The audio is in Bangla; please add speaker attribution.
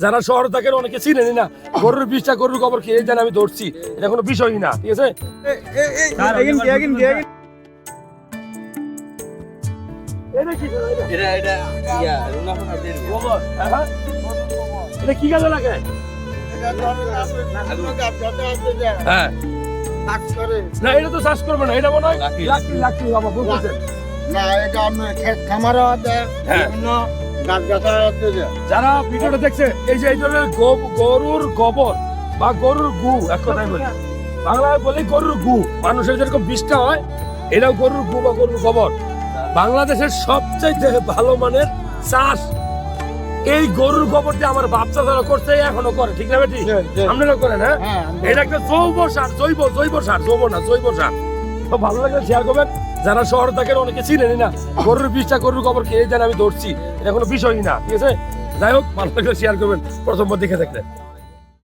Speaker 1: যারা শহর থাকে অনেকে চিনেনি না। গরুর বিষটা গরুর গোবর খেয়ে জানে আমি ধরছি এটা কোনো বিষয়ই না ঠিক আছে? এটা কি হ্যাঁ এটা কি কাজে লাগে হ্যাঁ না এটা তো চাষ করবে না এটা মনে হয় বাবা বুঝতেছেন হ্যাঁ। যারা ভিডিওটা দেখছে এই যে এই ধরনের গরুর গোবর বা গরুর গু এক কথায় বলি। বাংলায় বলি গরুর গু। মানুষের যেরকম বিষটা হয় এটাও গরুর গু বা গরুর গোবর। বাংলাদেশের সবচাইতে ভালো মানের চাষ এই গরুর গোবর দিয়ে আমার বাচ্চা যারা করছে এখনও করে। ঠিক না বেটি? আপনারা করেন হ্যাঁ? এটা একটা জৈব সার জৈব জৈব সার জৈব না জৈব সার। তো ভালো লাগলে শেয়ার করবেন। যারা শহরে থাকেন, অনেকে চিনেনি না। গরুর বিষটা, গরুর কবর খেয়ে দেন আমি ধরছি এটা কোনো বিষয়ই না, ঠিক আছে? যাই হোক, ভালো লাগলে শেয়ার করবেন। প্রথমবার দেখে থাকলে।